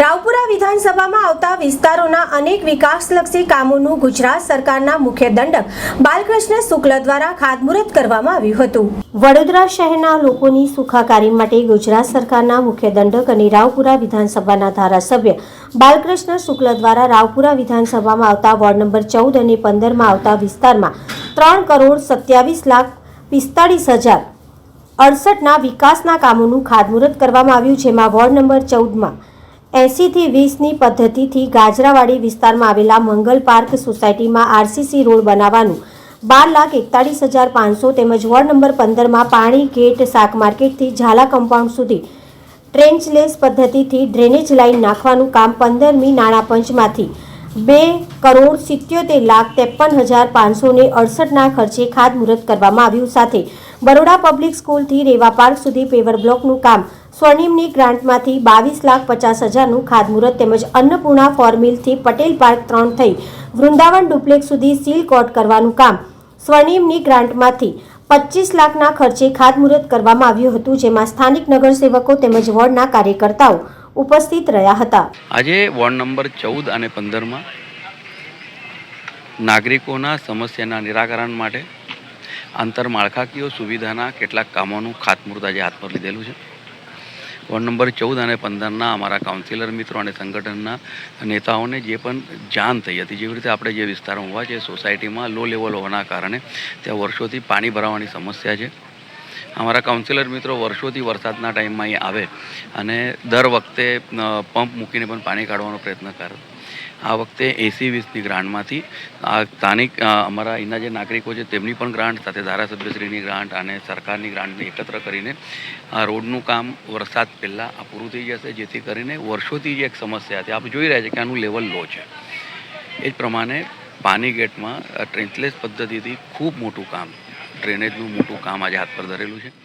રાવપુરા વિધાનસભામાં આવતા વિસ્તારોના અનેક વિકાસલક્ષી કામોનું ગુજરાત સરકારના મુખ્ય દંડક બાલકૃષ્ણ શુક્લ દ્વારા ખાતમુહૂર્ત કરવામાં આવ્યું હતું. વડોદરા શહેરના લોકોની સુખાકારી માટે ગુજરાત સરકારના મુખ્ય દંડક અને રાવપુરા વિધાનસભાના ધારાસભ્ય બાલકૃષ્ણ શુક્લ દ્વારા રાવપુરા વિધાનસભામાં આવતા વોર્ડ નંબર ચૌદ અને પંદરમાં આવતા વિસ્તારમાં ત્રણ કરોડ સત્યાવીસ લાખ પિસ્તાળીસ હજાર અડસઠના વિકાસના કામોનું ખાતમુહૂર્ત કરવામાં આવ્યું, જેમાં વોર્ડ નંબર ચૌદમાં એંસીથી વીસની પદ્ધતિથી ગાજરાવાડી વિસ્તારમાં આવેલા મંગલ પાર્ક સોસાયટીમાં આરસીસી રોડ બનાવવાનું. બાર લાખ એકતાળીસ હજાર પાંચસો તેમજ વોર્ડ નંબર પંદરમાં પાણી, ગેટ, શાક માર્કેટથી ઝાલા કમ્પાઉન્ડ સુધી. ટ્રેન્ચલેસ પદ્ધતિથી ડ્રેનેજ લાઇન નાખવાનું કામ પંદરમી નાણાં પંચમાંથી. બે કરોડ સિત્યોતેર લાખ ત્રેપન હજાર પાંચસો ને અડસઠના ખર્ચે ખાતમુહૂર્ત કરવામાં આવ્યું સાથે બરોડા પબ્લિક સ્કૂલથી રેવા પાર્ક સુધી પેવર બ્લોકનું કામ. સ્વર્ણિમની ગ્રાન્ટમાંથી બાવીસ લાખ પચાસ હજારનું ખાતમુહૂર્ત તેમજ અન્નપૂર્ણા ફોર્મિલથી પટેલ પાર્ક ત્રણ થઈ વૃંદાવન ડુપ્લેક્સ સુધી સીલ કોટ કરવાનું કામ. સ્વર્ણિમની ગ્રાન્ટમાંથી પચીસ લાખના ખર્ચે ખાતમુહૂર્ત કરવામાં આવ્યું હતું જેમાં સ્થાનિક નગરસેવકો તેમજ વોર્ડના કાર્યકર્તાઓ ઉપસ્થિત રહ્યા હતા. આજે વોર્ડ નંબર ચૌદ અને પંદરમાં નાગરિકોના સમસ્યાના નિરાકરણ માટે આંતરમાળખાકીય સુવિધાના કેટલાક કામોનું ખાતમુહૂર્ત આજે હાથ પર લીધેલું છે. વોર્ડ નંબર ચૌદ અને પંદરના અમારા કાઉન્સિલર મિત્રો અને સંગઠનના નેતાઓને જે પણ જાણ થઈ હતી, જેવી રીતે આપણે જે વિસ્તારમાં હોવા છે સોસાયટીમાં લો લેવલ હોવાના કારણે ત્યાં વર્ષોથી પાણી ભરાવાની સમસ્યા છે. અમારા કાઉન્સિલર મિત્રો વર્ષોથી વરસાદના ટાઈમમાં અહીં આવે અને દર વખતે પંપ મૂકીને પણ પાણી કાઢવાનો પ્રયત્ન કરે. આ વખતે એસી વીસની ગ્રાન્ટમાંથી આ સ્થાનિક અમારા અહીંના જે નાગરિકો છે તેમની પણ ગ્રાન્ટ સાથે ધારાસભ્યશ્રીની ગ્રાન્ટ અને સરકારની ગ્રાન્ટને એકત્ર કરીને, આ રોડનું કામ વરસાદ પહેલાં આ પૂરું થઈ જશે, જેથી કરીને વર્ષોથી જે એક સમસ્યા હતી આપણે જોઈ રહ્યા છીએ કે આનું લેવલ લો છે. એ જ પ્રમાણે પાની ગેટમાં ટ્રેન્સલેસ પદ્ધતિથી ખૂબ મોટું કામ ડ્રેનેજનું મોટું કામ આજે હાથ પર ધરેલું છે.